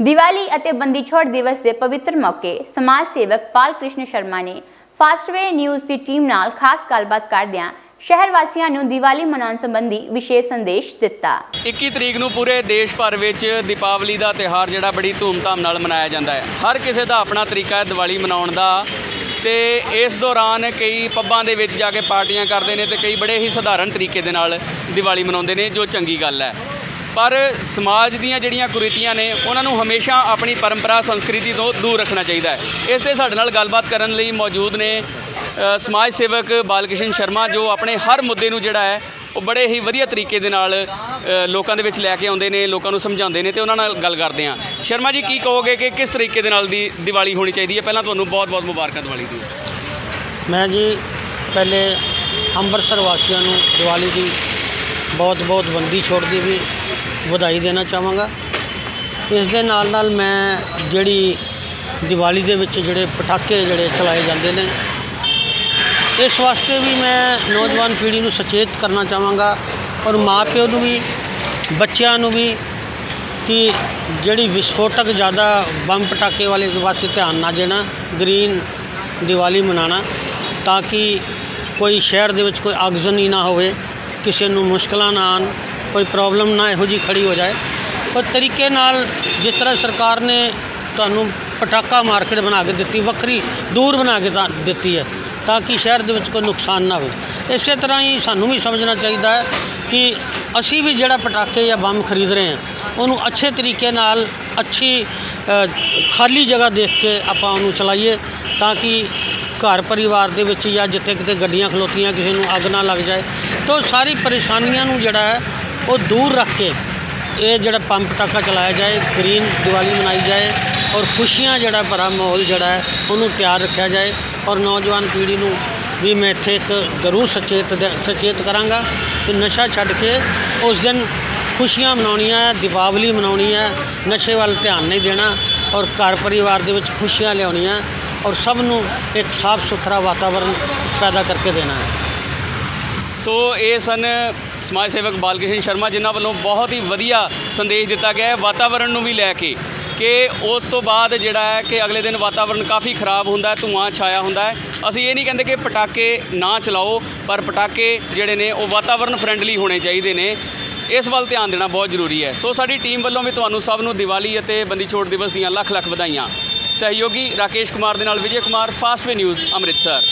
ਦੀਵਾਲੀ ਅਤੇ ਬੰਦੀ ਛੋੜ ਦਿਵਸ ਦੇ ਪਵਿੱਤਰ ਮੌਕੇ ਸਮਾਜ ਸੇਵਕ ਪਾਲ ਕ੍ਰਿਸ਼ਨ ਸ਼ਰਮਾ ਨੇ ਫਾਸਟਵੇ ਨਿਊਜ਼ ਦੀ ਟੀਮ ਨਾਲ ਖਾਸ ਗੱਲਬਾਤ ਕਰਦਿਆਂ ਸ਼ਹਿਰ ਵਾਸੀਆਂ ਨੂੰ ਦੀਵਾਲੀ ਮਨਾਉਣ ਸੰਬੰਧੀ ਵਿਸ਼ੇਸ਼ ਸੰਦੇਸ਼ ਦਿੱਤਾ। 21 ਤਰੀਕ ਨੂੰ ਪੂਰੇ ਦੇਸ਼ ਭਰ ਵਿੱਚ ਦੀਪਾਵਲੀ ਦਾ ਤਿਹਾਰ ਜਿਹੜਾ ਬੜੀ ਧੂਮਧਾਮ ਨਾਲ ਮਨਾਇਆ ਜਾਂਦਾ ਹੈ। ਹਰ ਕਿਸੇ ਦਾ ਆਪਣਾ ਤਰੀਕਾ ਹੈ ਦੀਵਾਲੀ ਮਨਾਉਣ ਦਾ ਤੇ ਇਸ ਦੌਰਾਨ ਕਈ ਪੱਬਾਂ ਦੇ ਵਿੱਚ ਜਾ ਕੇ ਪਾਰਟੀਆਂ ਕਰਦੇ ਨੇ ਤੇ ਕਈ ਬੜੇ ਹੀ ਸਧਾਰਨ ਤਰੀਕੇ ਦੇ ਨਾਲ ਦੀਵਾਲੀ ਮਨਾਉਂਦੇ ਨੇ, ਜੋ ਚੰਗੀ ਗੱਲ ਹੈ। ਪਰ ਸਮਾਜ ਦੀਆਂ ਜਿਹੜੀਆਂ ਕੁਰੀਤੀਆਂ ਨੇ, ਉਹਨਾਂ ਨੂੰ ਹਮੇਸ਼ਾ ਆਪਣੀ ਪਰੰਪਰਾ, ਸੰਸਕ੍ਰਿਤੀ ਤੋਂ ਦੂਰ ਰੱਖਣਾ ਚਾਹੀਦਾ ਹੈ। ਇਸ ਤੇ ਸਾਡੇ ਨਾਲ ਗੱਲਬਾਤ ਕਰਨ ਲਈ ਮੌਜੂਦ ਨੇ ਸਮਾਜ ਸੇਵਕ ਬਾਲਕਿਸ਼ਨ ਸ਼ਰਮਾ, ਜੋ ਆਪਣੇ ਹਰ ਮੁੱਦੇ ਨੂੰ ਜਿਹੜਾ ਹੈ, ਉਹ ਬੜੇ ਹੀ ਵਧੀਆ ਤਰੀਕੇ ਦੇ ਨਾਲ ਲੋਕਾਂ ਦੇ ਵਿੱਚ ਲੈ ਕੇ ਆਉਂਦੇ ਨੇ, ਲੋਕਾਂ ਨੂੰ ਸਮਝਾਉਂਦੇ ਨੇ ਤੇ ਉਹਨਾਂ ਨਾਲ ਗੱਲ ਕਰਦੇ ਹਾਂ। ਸ਼ਰਮਾ ਜੀ, ਕੀ ਕਹੋਗੇ ਕਿ ਕਿਸ ਤਰੀਕੇ ਦੇ ਨਾਲ ਦੀ ਦੀਵਾਲੀ ਹੋਣੀ ਚਾਹੀਦੀ ਹੈ? ਪਹਿਲਾਂ ਤੁਹਾਨੂੰ ਬਹੁਤ-ਬਹੁਤ ਮੁਬਾਰਕਾਂ ਦੀਵਾਲੀ ਦੀ ਮੈਂ ਜੀ, ਪਹਿਲੇ ਅੰਮ੍ਰਿਤਸਰ ਵਾਸੀਆਂ ਨੂੰ ਦੀਵਾਲੀ ਦੀ ਬਹੁਤ ਬਹੁਤ ਬੰਦੀ ਛੋੜਦੀ ਵੀ ਵਧਾਈ ਦੇਣਾ ਚਾਹਾਂਗਾ। ਇਸ ਦੇ ਨਾਲ ਨਾਲ ਮੈਂ ਜਿਹੜੀ ਦੀਵਾਲੀ ਦੇ ਵਿੱਚ ਜਿਹੜੇ ਪਟਾਕੇ ਜਿਹੜੇ ਚਲਾਏ ਜਾਂਦੇ ਨੇ, ਇਸ ਵਾਸਤੇ ਵੀ ਮੈਂ ਨੌਜਵਾਨ ਪੀੜ੍ਹੀ ਨੂੰ ਸੁਚੇਤ ਕਰਨਾ ਚਾਹਾਂਗਾ ਔਰ ਮਾਪਿਓ ਨੂੰ ਵੀ, ਬੱਚਿਆਂ ਨੂੰ ਵੀ ਕਿ ਜਿਹੜੀ ਵਿਸਫੋਟਕ ਜ਼ਿਆਦਾ ਬੰਬ ਪਟਾਕੇ ਵਾਲੇ ਪਾਸੇ ਧਿਆਨ ਨਾ ਦੇਣਾ, ਗ੍ਰੀਨ ਦੀਵਾਲੀ ਮਨਾਉਣਾ, ਤਾਂ ਕਿ ਕੋਈ ਸ਼ਹਿਰ ਦੇ ਵਿੱਚ ਕੋਈ ਆਗਜ਼ਨੀ ਨਾ ਹੋਵੇ, ਕਿਸੇ ਨੂੰ ਮੁਸ਼ਕਲਾਂ ਨਾ ਆਉਣ ਕੋਈ ਪ੍ਰੋਬਲਮ ਨਾ ਇਹੋ ਜੀ ਖੜੀ ਹੋ ਜਾਏ। ਪਰ ਤਰੀਕੇ ਨਾਲ ਜਿਸ ਤਰ੍ਹਾਂ ਸਰਕਾਰ ਨੇ ਤੁਹਾਨੂੰ ਪਟਾਕਾ ਮਾਰਕੀਟ ਬਣਾ ਕੇ ਦਿੱਤੀ, ਵੱਖਰੀ ਦੂਰ ਬਣਾ ਕੇ ਤਾਂ ਦਿੱਤੀ ਹੈ, ਤਾਂ ਕਿ ਸ਼ਹਿਰ ਦੇ ਵਿੱਚ ਕੋਈ ਨੁਕਸਾਨ ਨਾ ਹੋਵੇ। ਇਸੇ ਤਰ੍ਹਾਂ ਹੀ ਸਾਨੂੰ ਵੀ ਸਮਝਣਾ ਚਾਹੀਦਾ ਹੈ ਕਿ ਅਸੀਂ ਵੀ ਜਿਹੜਾ ਪਟਾਕੇ ਜਾਂ ਬੰਬ ਖਰੀਦ ਰਹੇ ਹਾਂ, ਉਹਨੂੰ ਅੱਛੇ ਤਰੀਕੇ ਨਾਲ ਅੱਛੀ ਖਾਲੀ ਜਗ੍ਹਾ ਦੇਖ ਕੇ ਆਪਾਂ ਉਹਨੂੰ ਚਲਾਈਏ, ਤਾਂ ਕਿ ਘਰ ਪਰਿਵਾਰ ਦੇ ਵਿੱਚ ਜਾਂ ਜਿੱਥੇ ਕਿਤੇ ਗੱਡੀਆਂ ਖਲੋਤੀਆਂ, ਕਿਸੇ ਨੂੰ ਅੱਗ ਨਾ ਲੱਗ ਜਾਏ। ਤਾਂ ਸਾਰੀ ਪਰੇਸ਼ਾਨੀਆਂ ਨੂੰ ਜਿਹੜਾ ਹੈ ਉਹ ਦੂਰ ਰੱਖ ਕੇ ਇਹ ਜਿਹੜਾ ਪੰਪ ਟਾਕਾ ਚਲਾਇਆ ਜਾਏ ਗ੍ਰੀਨ ਦੀਵਾਲੀ ਮਨਾਈ ਜਾਏ ਔਰ ਖੁਸ਼ੀਆਂ ਜਿਹੜਾ ਭਰਾ ਮਾਹੌਲ ਜਿਹੜਾ ਹੈ, ਉਹਨੂੰ ਤਿਆਰ ਰੱਖਿਆ ਜਾਏ ਔਰ ਨੌਜਵਾਨ ਪੀੜ੍ਹੀ ਨੂੰ ਵੀ ਮੈਂ ਇੱਥੇ ਇੱਕ ਜ਼ਰੂਰ ਸਚੇਤ ਦੇ- ਸੁਚੇਤ ਕਰਾਂਗਾ ਕਿ ਨਸ਼ਾ ਛੱਡ ਕੇ ਉਸ ਦਿਨ ਖੁਸ਼ੀਆਂ ਮਨਾਉਣੀਆਂ ਹੈ ਦੀਪਾਵਲੀ ਮਨਾਉਣੀ ਹੈ, ਨਸ਼ੇ ਵੱਲ ਧਿਆਨ ਨਹੀਂ ਦੇਣਾ ਔਰ ਘਰ ਪਰਿਵਾਰ ਦੇ ਵਿੱਚ ਖੁਸ਼ੀਆਂ ਲਿਆਉਣੀਆਂ ਔਰ ਸਭ ਨੂੰ ਇੱਕ ਸਾਫ਼ ਸੁਥਰਾ ਵਾਤਾਵਰਣ ਪੈਦਾ ਕਰਕੇ ਦੇਣਾ ਹੈ। ਸੋ ਇਹ ਸਨ ਸਮਾਜ ਸੇਵਕ ਬਾਲਕਿਸ਼ਨ ਸ਼ਰਮਾ, ਜਿਨ੍ਹਾਂ ਵੱਲੋਂ ਬਹੁਤ ਹੀ ਵਧੀਆ ਸੰਦੇਸ਼ ਦਿੱਤਾ ਗਿਆ ਹੈ। ਵਾਤਾਵਰਣ ਨੂੰ ਵੀ ਲੈ ਕੇ ਕਿ ਉਸ ਤੋਂ ਬਾਅਦ ਜਿਹੜਾ ਹੈ ਕਿ ਅਗਲੇ ਦਿਨ ਵਾਤਾਵਰਣ ਕਾਫੀ ਖਰਾਬ ਹੁੰਦਾ ਹੈ, ਧੂਆਂ ਛਾਇਆ ਹੁੰਦਾ ਹੈ। ਅਸੀਂ ਇਹ ਨਹੀਂ ਕਹਿੰਦੇ ਕਿ ਪਟਾਕੇ ਨਾ ਚਲਾਓ, ਪਰ ਪਟਾਕੇ ਜਿਹੜੇ ਨੇ ਉਹ ਵਾਤਾਵਰਣ ਫਰੈਂਡਲੀ ਹੋਣੇ ਚਾਹੀਦੇ ਨੇ। ਇਸ ਵੱਲ ਧਿਆਨ ਦੇਣਾ ਬਹੁਤ ਜ਼ਰੂਰੀ ਹੈ। ਸੋ ਸਾਡੀ ਟੀਮ ਵੱਲੋਂ ਵੀ ਤੁਹਾਨੂੰ ਸਭ ਨੂੰ ਦੀਵਾਲੀ ਅਤੇ ਬੰਦੀ ਛੋੜ ਦਿਵਸ ਦੀਆਂ ਲੱਖ ਲੱਖ ਵਧਾਈਆਂ। ਸਹਿਯੋਗੀ ਰਾਕੇਸ਼ ਕੁਮਾਰ ਦੇ ਨਾਲ ਵਿਜੇ ਕੁਮਾਰ ਫਾਸਟਵੇ ਨਿਊਜ਼, ਅੰਮ੍ਰਿਤਸਰ।